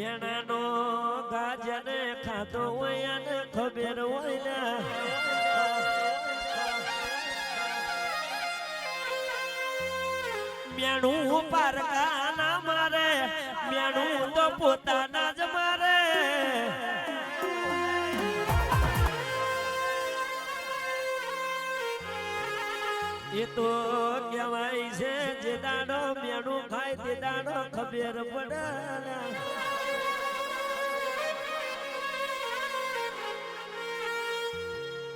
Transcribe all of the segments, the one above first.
મેણાનો ગાજને ખાધો હોય અને ખબર હોય ને. મેણું પારકા ના મારે, મેણું તો પોતાના જ મારે. એ તો કહેવાય છે, જે દાડો મેણું ખાય તે દાડો ખબર પડે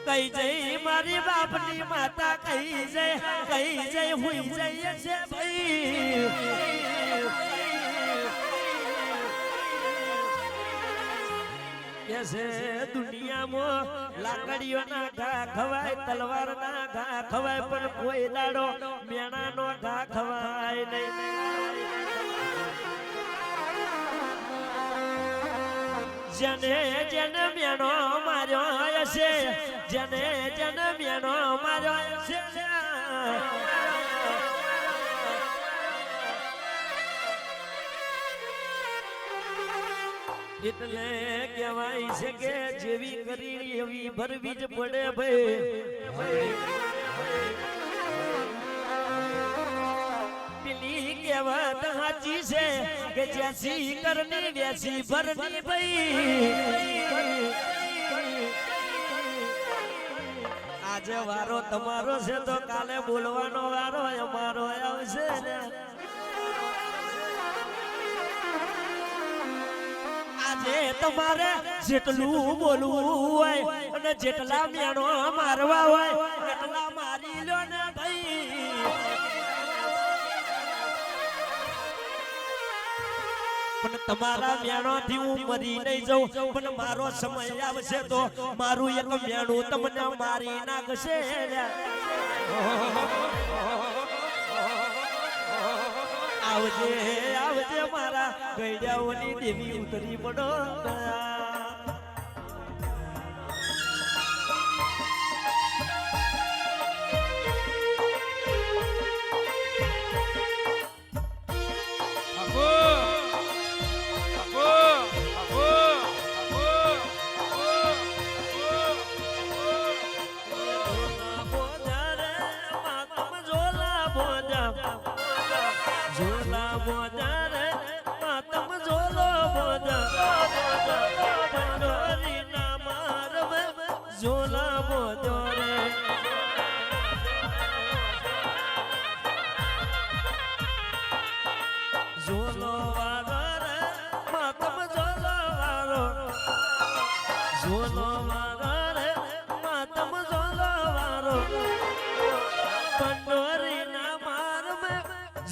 કઈ જઈ મારી બાપની માતા, કઈ જઈ કઈ જઈ હુઈ જઈએ છે ભાઈ. કે છે દુનિયામાં લાકડીઓના ઘા તલવારના ઘા ખવાય કોઈ દાડો મેણાનો નહીં. જેને જેને મેણો માર્યો હશે જેને જેને મારો છે. એટલે કહેવાય છે કે જેવી કરી એવી ભરવી જ પડે ભાઈ. પેલી કહેવત સાચી છે કે જ્યાંસી કરની વ્યાસી ભરની ભાઈ. આજે વારો તમારો છે તો કાલે બોલવાનો વારો અમારો આવશે ને. આજે તમારે જેટલું બોલવું હોય અને જેટલા મેણો મારવા હોય પણ તમારા મેણોથી હું મરી નહીં જાઉં. પણ મારો સમય આવશે તો મારું એક મેણું તમને મારી નાખશે. આવજે આવજે મારા ગઈડાઓની દેવી ઉતરી પડો. ઝોલા બોજા રે માતમ ઝોલો બોજા પંડોરી ના મારવે, ઝોલા બોજો રે ઝોલો વારો રે માતમ ઝોલો વારો ઝોલો વારો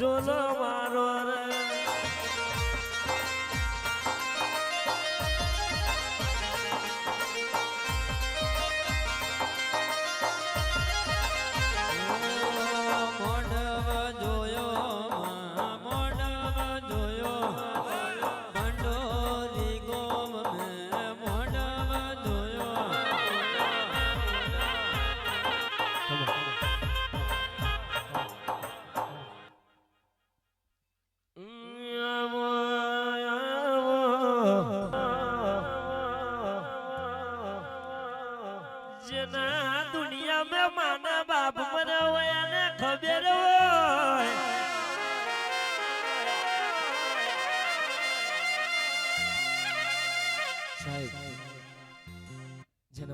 મે ખબર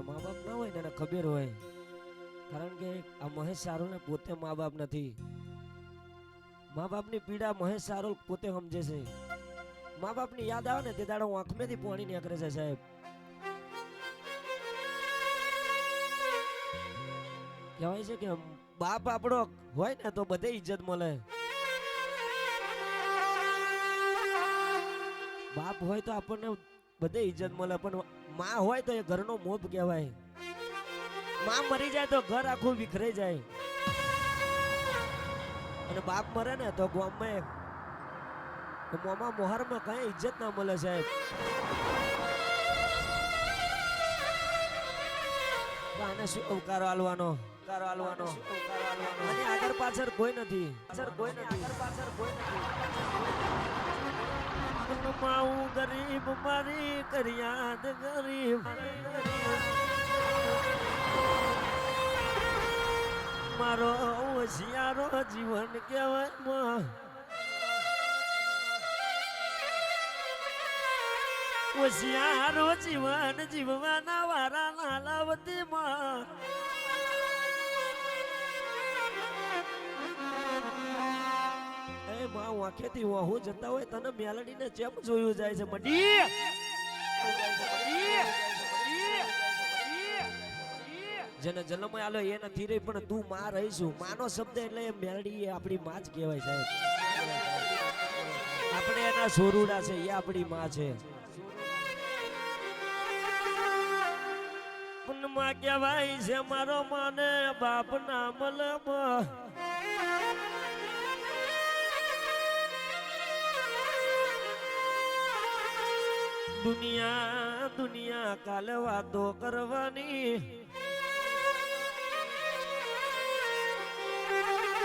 મા બાપ ના હોય એને ખબર હોય, કારણ કે આ મહેશ સારુને પોતે મા બાપ નથી. મા બાપની પીડા મહેશ સારો પોતે સમજે છે. મા બાપની યાદ આવે ને તે દાડો હું આંખમેથી પાણી નીકળે છે, સાહેબ. કહેવાય છે કે બાપ આપણો હોય ને તો બધે ઇજ્જત મળે. બાપ હોય તો આપણને બધે ઇજ્જત મળે, પણ માં હોય તો એ ઘરનો મોભ કહેવાય. માં મરી જાય તો ઘર આખું વિખરાઈ જાય. અને બાપ મરે ને તો ગામમાં મોમાં મોહરમાં કઈ ઇજ્જત ના મળે સાહેબ. આને શું અવકારો આલવાનો? અવકારો આલવાનો. અને આગળ પાછળ કોઈ નથી પાછળ કોઈ નથી. આગળ પાછળ કોઈ નથી. મનમાં ગરીબ મારી કરિયાદ ગરીબ. મારો હોશિયારો જીવન કહેવાયમાં હોશિયારો જીવન જીવવાના વારા નાલાવતી માં એ માં વાંખેથી વાહુ જતા હોય તને મેલડીને ચેમ જોયું જાય છે મડી જેને જન્મ આલો એ નથી રહી પણ તું માં રહીશું માનો શબ્દ એટલે એ મેલડી એ આપણી માં જ કહેવાય સાહેબ. આપણે એના સોરુડા છે એ આપણી માં છે. માં કહેવાય છે મારો માને બાપ ના મલમાં. દુનિયા દુનિયા કાલે વાતો કરવાની.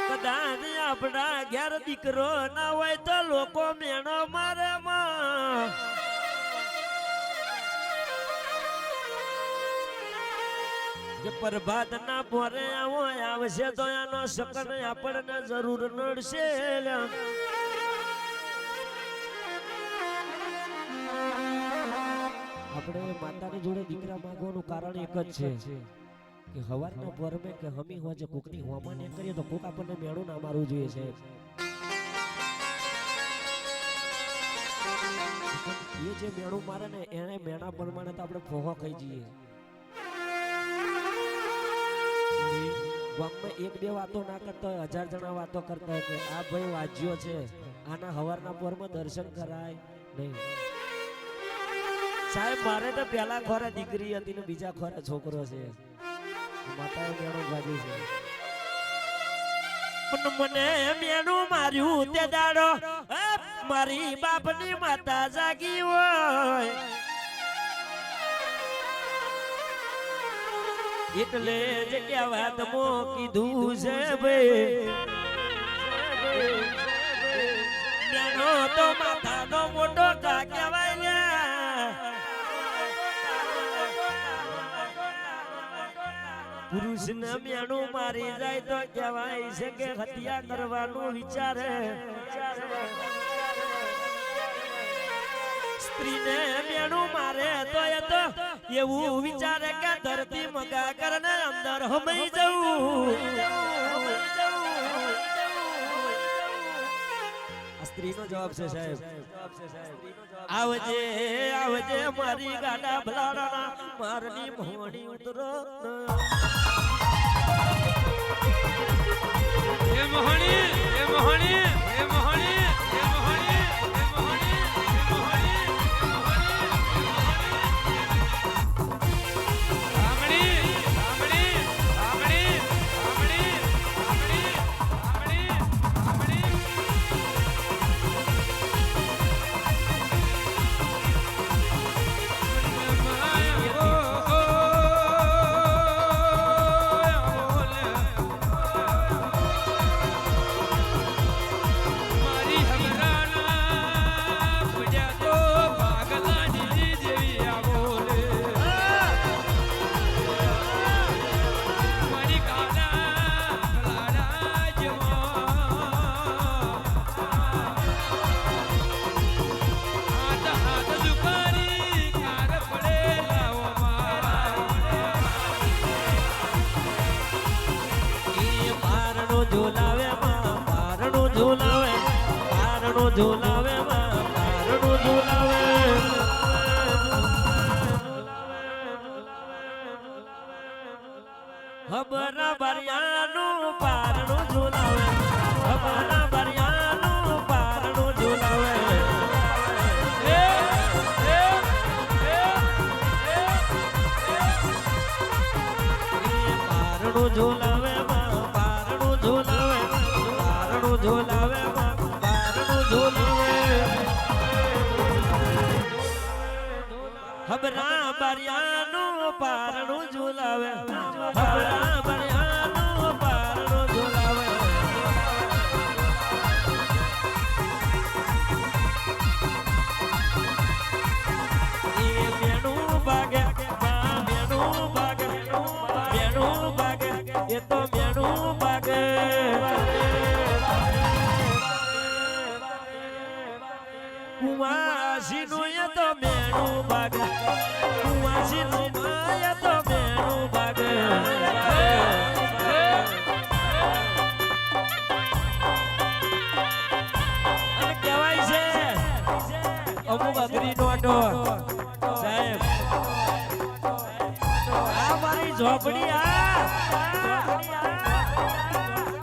કદાચ આપણા ઘેર દીકરો ના હોય તો લોકો મેણો મારે માં પ્રભાત ના પોરે આવો આવશે તો એનો શકન આપણને જરૂર નડશે. આપણે માતાની જોડે દીકરા માંગવાનું કારણ એક જ છે કે હવારના પરમે કે હમી હોજે કોકની હોમાં ને કરીએ તો કોક આપણને મેળું ના મારવું જોઈએ છે. એ જે મેળું મારે ને એને મેણા પ્રમાણે તો આપણે ફોહો ખાઈ જઈએ. ગામમાં એક બે વાતો ના કરતા હોય, હજાર જણા વાતો કરતા હોય કે આ ભાઈ વાજ્યો છે, આના હવારના પોરમાં દર્શન કરાય નહીં. સાહેબ, મારે તો પેલા ખોરે દીકરી હતી ને બીજા ખોરે છોકરો છે. માતાએ મેણું ભાગ્યું છે. મને મેણું માર્યું તે દાડો. મારી બાપની માતા જાગી હોય. એટલે જ કહેવાત મો કીધું છે ભાઈ. તો માથાનો મોટો કા કહેવાય ને પુરુષ ને મેણું મારી જાય તો કહેવાય છે કે હત્યા કરવાનું વિચારે સ્ત્રીને મેણું મારે તો એ તો એવું વિચારે કે ધરતી મગા કરને અંદર હમઈ જવું. સ્ત્રીનો જવાબ છે સાહેબ. આવજે આવજે મારી ગાડા ભલાડા મારની મોણી ઉતરો મોહણી એ મોહણી એ મોહણી. ઝુલાવે, પારણો ઝુલાવે માં પારણો ઝુલાવે હબરા બરિયાનું પારણું ઝુલાવે હબરા બરિયાનું પારણું ઝુલાવે. પારણું ઝુલાવે પારણું ઝુલાવે. ઝુલાવે માં પારણું ઝુલાવે. હબરા બરિયાનું પારણું ઝુલાવે. હબરા બરિયાનું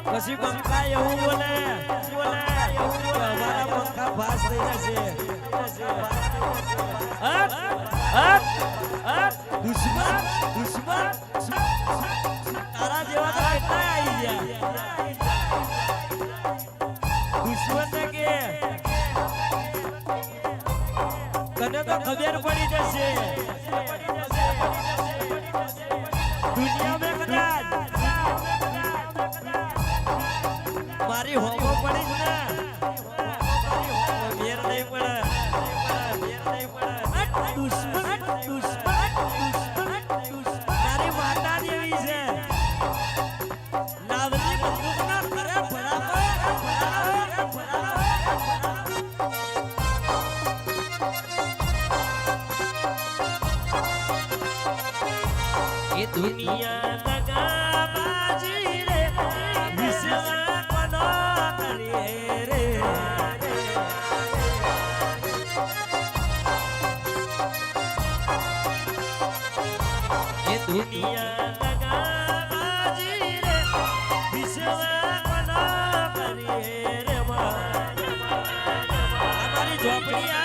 પછી પંખા એવું બોલે અમારા પંખા ફાસ થઈ જશે કે. તને તો ખબર પડી જશે. દુનિયા મારી હોમો પડી ને મેર નહીં પડે. દુશ્મન દુશ્મન દુશ્મન તારી માતા છે. લાવલી બંદૂકના કરે ભરાવો ભરાવો ભરાવો. દુનિયા લગા અમારી